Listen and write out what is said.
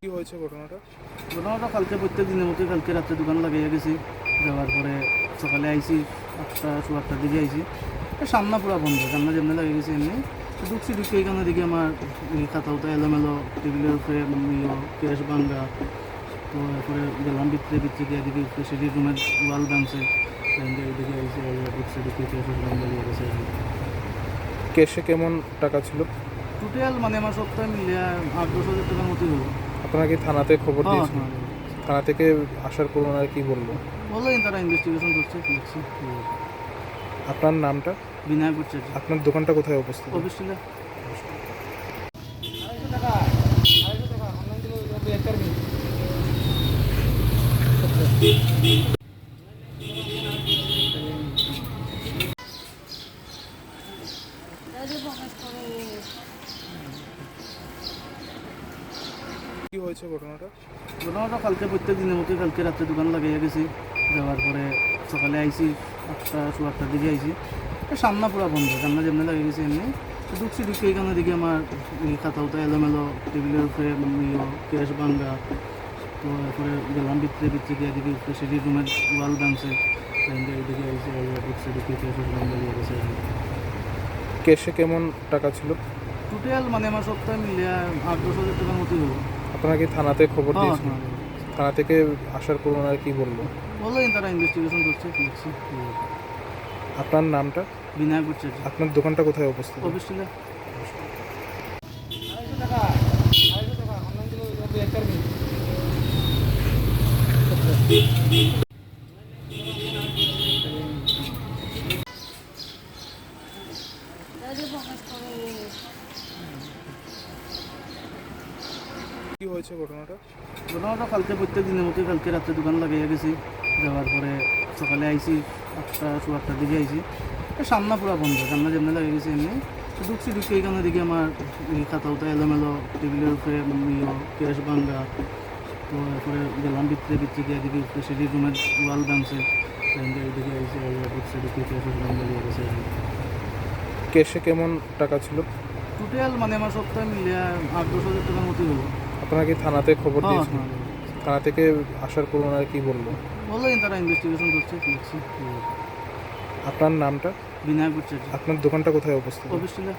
কি হয়েছে ঘটনাটা? ঘটনাটা কালকে প্রত্যেক দিনের মতোই কালকে রাত্রে দোকান লাগিয়ে গেছি। যাওয়ার পরে সকালে আইছি, আটটা আটটার দিকে আইছি। সামনা পুরো বন্ধ, সামনে যেমনি লাগিয়ে গেছি এমনি। ঢুকছি ঢুকছি এইখানে দিকে আমার খাতা উতা এলোমেলো, টেবিলের উপরে ইয়ে ক্যাশ ভাঙ্গা। তো এরপরে গেলাম ভিতরে ভিতরে গিয়ে দিকে সিঁড়ির রুমের ওয়াল ভাঙছে। ভেঙে এইদিকে আইসি ঢুকছে ঢুকছে ক্যাশ ভাঙ্গা লাগিয়ে গেছে। কেসে কেমন টাকা ছিল? টোটাল মানে আমার সপ্তাহে মিলিয়ে আট দশ হাজার টাকার মতোই হলো। আপনারা কি থানাতে খবর হ্যাঁ, দিয়েছেন। থানা থেকে আসার পর ওনারা কি বলল? বলল তারা ইনভেস্টিগেশন করছে দেখছি আপনার নামটা? বিনয় করছে আপনার দোকানটা কোথায় অবস্থিত? অফিসটা? কি প্রত্যেক দিনের মতোই কালকে রাত্রে দোকান লাগিয়ে গেছি। যাওয়ার পরে সকালে আইছি, আটটা সোয়া আটটার দিকে আইছি। সামনা পুরো বন্ধ, সামনে যেমনি লাগিয়ে গেছি এমনি। ঢুকছি ঢুকছি এইখানে দিকে আমার খাতা উতা এলোমেলো টেবিলের উপরে ক্যাশ তো এরপরে গেলাম ভিতরে ভিতরে গিয়ে দিকে সিঁড়ির রুমের ওয়াল ভাঙছে। কেসে কেমন টাকা ছিল? টোটাল মানে আমার সপ্তাহে মিলে আট দশ হাজার টাকার মতো হলো। আপনারা কি থানাতে খবর হ্যাঁ, দিয়েছেন। থানা থেকে আসার পর ওনারা কি বলল? বলল তারা ইনভেস্টিগেশন করছে দেখছি আপনার নামটা? বিনায়ক করছে আপনার দোকানটা কোথায় অবস্থিত? অফিসটা কি হয়েছে ঘটনাটা? ঘটনাটা কালকে প্রত্যেক দিনের মতোই কালকে রাত্রে দোকান লাগিয়ে গেছি। যাওয়ার পরে সকালে আইছি, আটটা সোয়া আটটার দিকে আইছি। সামনা পুরো বন্ধ, সামনে যেমনি লাগিয়ে গেছি এমনি। ঢুকছি ঢুকছি এইখানে দিকে আমার খাতা উতা এলোমেলো টেবিলের উপরে ইয়ে ক্যাশ ভাঙ্গা। তো এরপরে গেলাম ভিতরে ভিতরে গিয়ে দিকে সিঁড়ির রুমের ওয়াল ভাঙছে। ভেঙে এইদিকে আইসি ঢুকছে ঢুকছে ক্যাশ ভাঙ্গা লাগিয়ে গেছে। কেসে কেমন টাকা ছিল? টোটাল মানে আমার সপ্তাহে মিলে আট দশ হাজার টাকার মতোই হলো। আপনারা কি থানাতে খবর হ্যাঁ, দিয়েছেন। থানা থেকে আসার পর ওনারা কি বলল? বলল তারা ইনভেস্টিগেশন করছে দেখছি আপনার নামটা? বিনায়ক আপনার দোকানটা কোথায় অবস্থিত? অফিসটা